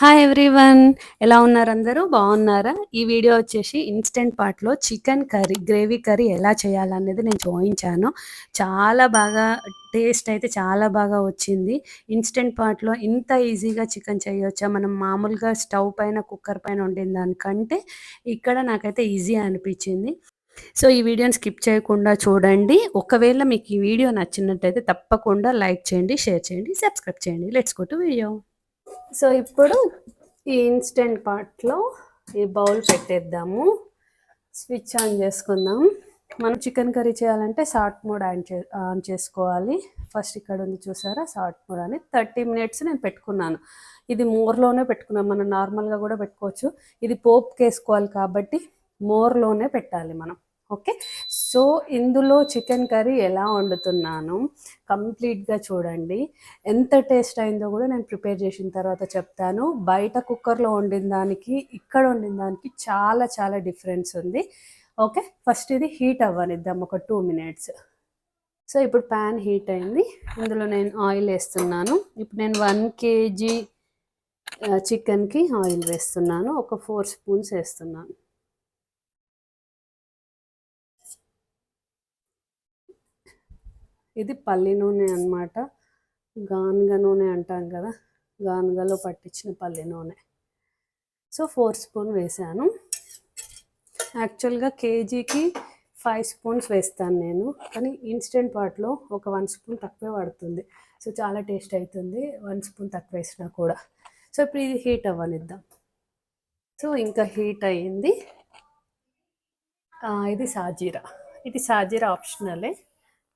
Hi everyone ఎలా ఉన్నారు అందరూ బాగున్నారా? ఈ వీడియో వచ్చేసి ఇన్స్టెంట్ పార్ట్లో చికెన్ కర్రీ గ్రేవీ కర్రీ ఎలా చేయాలనేది నేను చూపించాను చాలా బాగా టేస్ట్ అయితే చాలా బాగా వచ్చింది. ఇన్స్టెంట్ పార్ట్లో ఇంత ఈజీగా చికెన్ చేయొచ్చా? మనం మామూలుగా స్టవ్ పైన కుక్కర్ పైన వండిన దానికంటే ఇక్కడ నాకైతే ఈజీ అనిపించింది. సో ఈ వీడియోని స్కిప్ చేయకుండా చూడండి. ఒకవేళ మీకు ఈ వీడియో నచ్చినట్టయితే తప్పకుండా లైక్ చేయండి షేర్ చేయండి సబ్స్క్రైబ్ చేయండి. Let's go to video so ఇప్పుడు ఈ ఇన్స్టెంట్ పార్ట్లో ఈ బౌల్ పెట్టేద్దాము. స్విచ్ ఆన్ చేసుకుందాం. మనం చికెన్ కర్రీ చేయాలంటే సాల్ట్ మోడ్ ఆన్ చే ఆన్ చేసుకోవాలి. ఫస్ట్ ఇక్కడ ఉంది చూసారా? సాల్ట్ మోడ్ అని థర్టీ మినిట్స్ నేను పెట్టుకున్నాను. ఇది మోర్లోనే పెట్టుకున్నాం. మనం నార్మల్గా కూడా పెట్టుకోవచ్చు. ఇది పోప్ వేసుకోవాలి కాబట్టి మోర్లోనే పెట్టాలి మనం. ఓకే? సో ఇందులో చికెన్ కర్రీ ఎలా వండుతున్నాను కంప్లీట్గా చూడండి. ఎంత టేస్ట్ అయిందో కూడా నేను ప్రిపేర్ చేసిన తర్వాత చెప్తాను. బయట కుక్కర్లో వండిన దానికి ఇక్కడ వండిన దానికి చాలా చాలా డిఫరెన్స్ ఉంది. ఓకే? ఫస్ట్ ఇది హీట్ అవ్వనిద్దాం ఒక టూ మినిట్స్. సో ఇప్పుడు ప్యాన్ హీట్ అయింది. ఇందులో నేను ఆయిల్ వేస్తున్నాను. ఇప్పుడు నేను వన్ కేజీ చికెన్కి ఆయిల్ వేస్తున్నాను. ఒక ఫోర్ స్పూన్స్ వేస్తున్నాను. ఇది పల్లి నూనె అనమాట గానుగ నూనె అంటాం కదా గానుగలో పట్టించిన పల్లి నూనె. సో ఫోర్ స్పూన్ వేసాను. యాక్చువల్గా కేజీకి ఫైవ్ స్పూన్స్ వేస్తాను నేను కానీ ఇన్స్టెంట్ పాట్లో ఒక వన్ స్పూన్ తక్కువే పడుతుంది. సో చాలా టేస్ట్ అవుతుంది వన్ స్పూన్ తక్కువ వేసినా కూడా. సో ఇప్పుడు ఇది హీట్ అవ్వనిద్దాం. సో ఇంకా హీట్ అయ్యింది. ఇది సాజీరా. ఇది సాజీరా ఆప్షనలే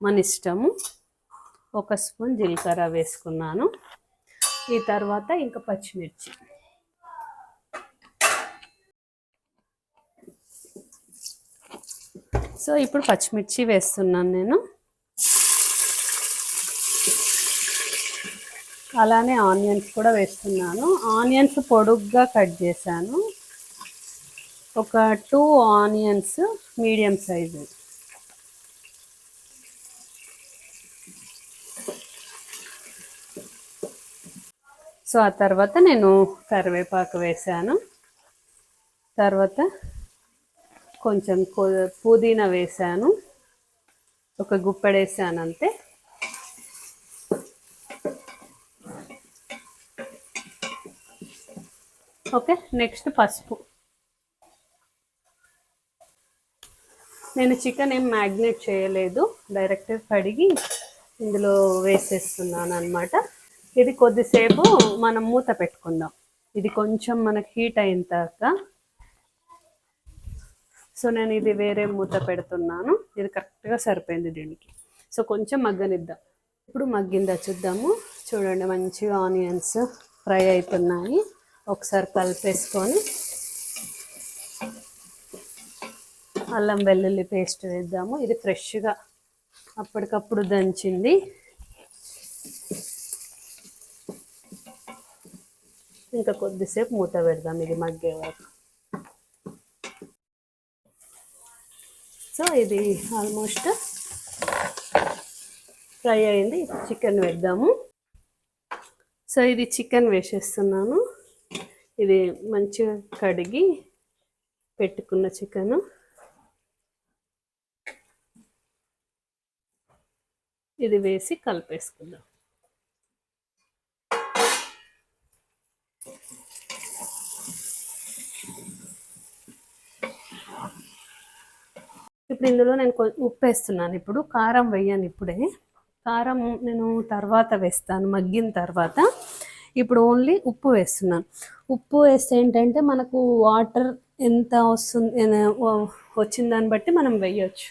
మన ఇష్టము. ఒక స్పూన్ జీలకర్ర వేసుకున్నాను. ఈ తర్వాత ఇంకా పచ్చిమిర్చి. సో ఇప్పుడు పచ్చిమిర్చి వేస్తున్నాను నేను. అలానే ఆనియన్స్ కూడా వేస్తున్నాను. ఆనియన్స్ పొడుగ్గా కట్ చేశాను. ఒక two onions medium size. So ఆ తర్వాత నేను కరివేపాకు వేసాను తర్వాత కొంచెం పుదీనా వేసాను ఒక గుప్పెడేసాను అంతే. ఓకే నెక్స్ట్ పసుపు. నేను చికెన్ ఏం మ్యాగ్నేట్ చేయలేదు. డైరెక్ట్ కడిగి ఇందులో వేసేస్తున్నాను అనమాట ఇది కొద్దిసేపు మనం మూత పెట్టుకుందాం. ఇది కొంచెం మనకి హీట్ అయిన తర్వాత. సో నేను ఇది వేరే మూత పెడుతున్నాను. ఇది కరెక్ట్గా సరిపోయింది దీనికి. సో కొంచెం మగ్గనిద్దాం. ఇప్పుడు మగ్గిందా చూద్దాము. చూడండి మంచిగా ఆనియన్స్ ఫ్రై అవుతున్నాయి ఒకసారి కలిపేసుకొని అల్లం వెల్లుల్లి పేస్ట్ వేద్దాము. ఇది ఫ్రెష్గా అప్పటికప్పుడు దంచింది. ఇంకా కొద్దిసేపు మూత పెడదాం ఇది మగ్గే వరకు. సో ఇది ఆల్మోస్ట్ ఫ్రై అయింది చికెన్ వేద్దాము. సో ఇది చికెన్ వేసేస్తున్నాను. ఇది మంచిగా కడిగి పెట్టుకున్న చికెను. ఇది వేసి కలిపేసుకుందాం. ఇప్పుడు ఇందులో నేను ఉప్పు వేస్తున్నాను ఇప్పుడు కారం వేయను ఇప్పుడే. కారం నేను తర్వాత వేస్తాను మగ్గిన తర్వాత. ఇప్పుడు ఓన్లీ ఉప్పు వేస్తున్నాను. ఉప్పు వేస్తే ఏంటంటే మనకు వాటర్ ఎంత వస్తుంది వచ్చిన దాన్ని బట్టి మనం వేయచ్చు.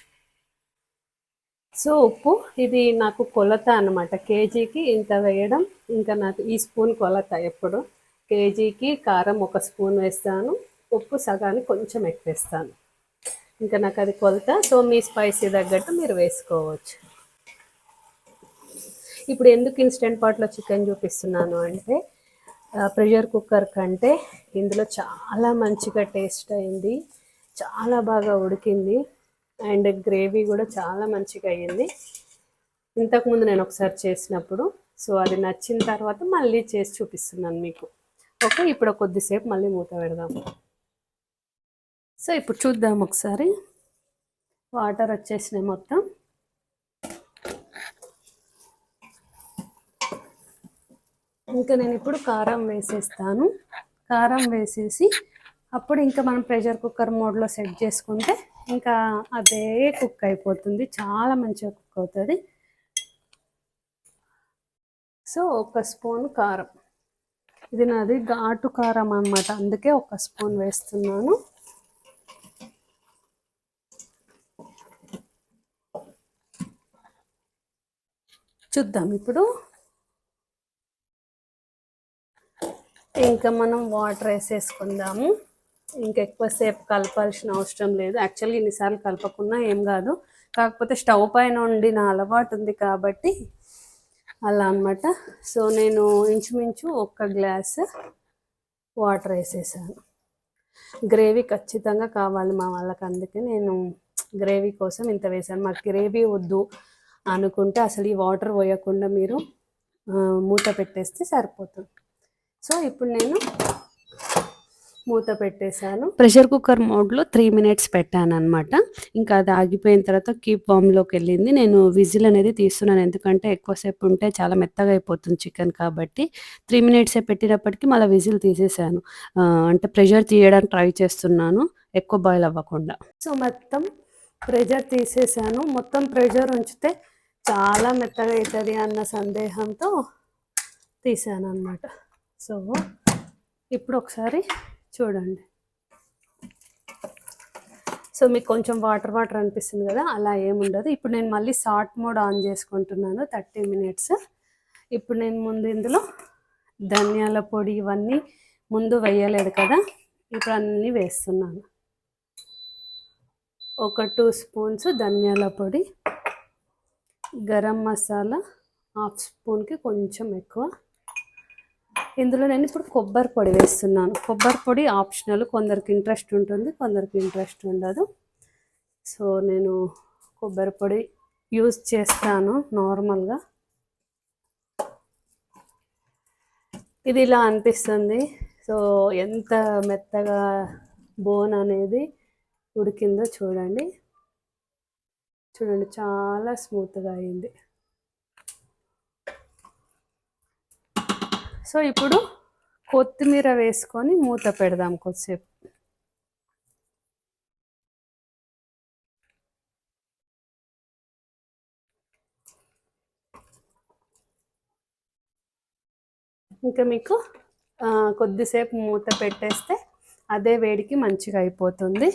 సో ఉప్పు ఇది నాకు కొలత అనమాట కేజీకి ఇంత వేయడం ఇంకా నాకు ఈ స్పూన్ కొలత ఎప్పుడు. కేజీకి కారం ఒక స్పూన్ వేస్తాను ఉప్పు సగానికి కొంచెం ఎక్కువ వేస్తాను ఇంకా నాకు అది కొలత. సో మీ స్పైసీ తగ్గట్టు మీరు వేసుకోవచ్చు. ఇప్పుడు ఎందుకు ఇన్స్టెంట్ పాట్లో చికెన్ చూపిస్తున్నాను అంటే ప్రెషర్ కుక్కర్ కంటే ఇందులో చాలా మంచిగా టేస్ట్ అయింది. చాలా బాగా ఉడికింది. అండ్ గ్రేవీ కూడా చాలా మంచిగా అయ్యింది ఇంతకుముందు నేను ఒకసారి చేసినప్పుడు సో అది నచ్చిన తర్వాత మళ్ళీ చేసి చూపిస్తున్నాను మీకు. ఓకే ఇప్పుడు కొద్దిసేపు మళ్ళీ మూత పెడదాము సో ఇప్పుడు చూద్దాం ఒకసారి. వాటర్ వచ్చేసినాయి మొత్తం. ఇంకా నేను ఇప్పుడు కారం వేసేస్తాను. కారం వేసేసి అప్పుడు ఇంకా మనం ప్రెషర్ కుక్కర్ మోడ్లో సెట్ చేసుకుంటే ఇంకా అదే కుక్ అయిపోతుంది. చాలా మంచిగా కుక్ అవుతుంది. సో ఒక స్పూన్ కారం. ఇది నాది ఘాటు కారం అనమాట అందుకే ఒక స్పూన్ వేస్తున్నాను. చూద్దాం ఇప్పుడు. ఇంకా మనం వాటర్ వేసేసుకుందాము. ఇంకా ఎక్కువసేపు కలపాల్సిన అవసరం లేదు. యాక్చువల్గా ఇన్నిసార్లు కలపకున్నా ఏం కాదు. కాకపోతే స్టవ్ పైన వండిన అలవాటు ఉంది కాబట్టి అలా అనమాట సో నేను ఇంచుమించు ఒక్క గ్లాస్ వాటర్ వేసేసాను. గ్రేవీ ఖచ్చితంగా కావాలి మా వాళ్ళకి. అందుకే నేను గ్రేవీ కోసం ఇంత వేసాను. మాకు గ్రేవీ వద్దు. అనుకుంటే అసలు ఈ వాటర్ పోయకుండా మీరు మూత పెట్టేస్తే సరిపోతుంది. సో ఇప్పుడు నేను మూత పెట్టేశాను. ప్రెషర్ కుక్కర్ మోడ్లో త్రీ మినిట్స్ పెట్టాను అనమాట ఇంకా అది ఆగిపోయిన తర్వాత కీప్ వామ్లోకి వెళ్ళింది. నేను విజిల్ అనేది తీస్తున్నాను. ఎందుకంటే ఎక్కువసేపు ఉంటే చాలా మెత్తగా అయిపోతుంది చికెన్ కాబట్టి త్రీ మినిట్సే పెట్టినప్పటికీ మళ్ళీ విజిల్ తీసేసాను అంటే ప్రెషర్ తీయడానికి ట్రై చేస్తున్నాను. ఎక్కువ బాయిల్ అవ్వకుండా. సో మొత్తం ప్రెషర్ తీసేసాను. మొత్తం ప్రెషర్ ఉంచితే చాలా మెత్తగా అవుతుంది అన్న సందేహంతో తీసాను అనమాట సో ఇప్పుడు ఒకసారి చూడండి. సో మీకు కొంచెం వాటర్ వాటర్ అనిపిస్తుంది కదా అలా ఏముండదు ఇప్పుడు నేను మళ్ళీ షార్ట్ మోడ్ ఆన్ చేసుకుంటున్నాను థర్టీ మినిట్స్. ఇప్పుడు నేను ముందు ఇందులో ధనియాల పొడి ఇవన్నీ ముందు వేయలేదు కదా ఇప్పుడు అన్నీ వేస్తున్నాను. ఒక టూ స్పూన్స్ ధనియాల పొడి గరం మసాలా హాఫ్ స్పూన్కి కొంచెం ఎక్కువ. ఇందులో నేను ఇప్పుడు కొబ్బరి పొడి వేస్తున్నాను. కొబ్బరి పొడి ఆప్షనల్ కొందరికి ఇంట్రెస్ట్ ఉంటుంది కొందరికి ఇంట్రెస్ట్ ఉండదు. సో నేను కొబ్బరి పొడి యూజ్ చేస్తాను నార్మల్గా. ఇది ఇలా అనిపిస్తుంది. సో ఎంత మెత్తగా బోన్ అనేది ఉడికిందో చూడండి. చూడండి చాలా స్మూత్గా అయింది. సో ఇప్పుడు కొత్తిమీర వేసుకొని మూత పెడదాం కొద్దిసేపు. ఇంకా మీకు కొద్దిసేపు మూత పెట్టేస్తే అదే వేడికి మంచిగా అయిపోతుంది.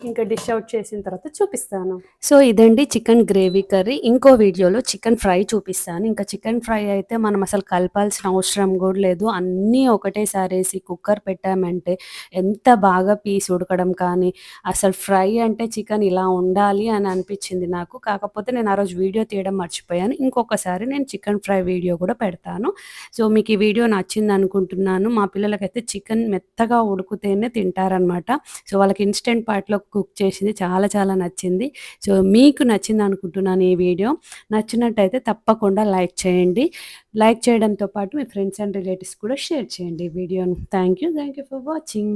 ఇంకా డిష్ అవుట్ చేసిన తర్వాత చూపిస్తాను. సో ఇదండి చికెన్ గ్రేవీ కర్రీ. ఇంకో వీడియోలో చికెన్ ఫ్రై చూపిస్తాను. ఇంకా చికెన్ ఫ్రై అయితే మనం అసలు కలపాల్సిన అవసరం కూడా లేదు. అన్నీ ఒకటేసారి వేసి కుక్కర్ పెట్టామంటే ఎంత బాగా పీస్ ఉడకడం కానీ అసలు ఫ్రై అంటే చికెన్ ఇలా ఉండాలి అని అనిపించింది నాకు. కాకపోతే నేను ఆ రోజు వీడియో తీయడం మర్చిపోయాను. ఇంకొకసారి నేను చికెన్ ఫ్రై వీడియో కూడా పెడతాను. సో మీకు ఈ వీడియో నచ్చింది అనుకుంటున్నాను. మా పిల్లలకైతే చికెన్ మెత్తగా ఉడికితేనే తింటారనమాట సో వాళ్ళకి ఇన్స్టెంట్ పార్ట్లో కుక్ చేసింది చాలా చాలా నచ్చింది. సో మీకు నచ్చింది అనుకుంటున్నాను ఈ వీడియో. నచ్చినట్టయితే తప్పకుండా లైక్ చేయండి. లైక్ చేయడంతో పాటు మీ ఫ్రెండ్స్ అండ్ రిలేటివ్స్ కూడా షేర్ చేయండి ఈ వీడియోను. Thank you thank you for watching.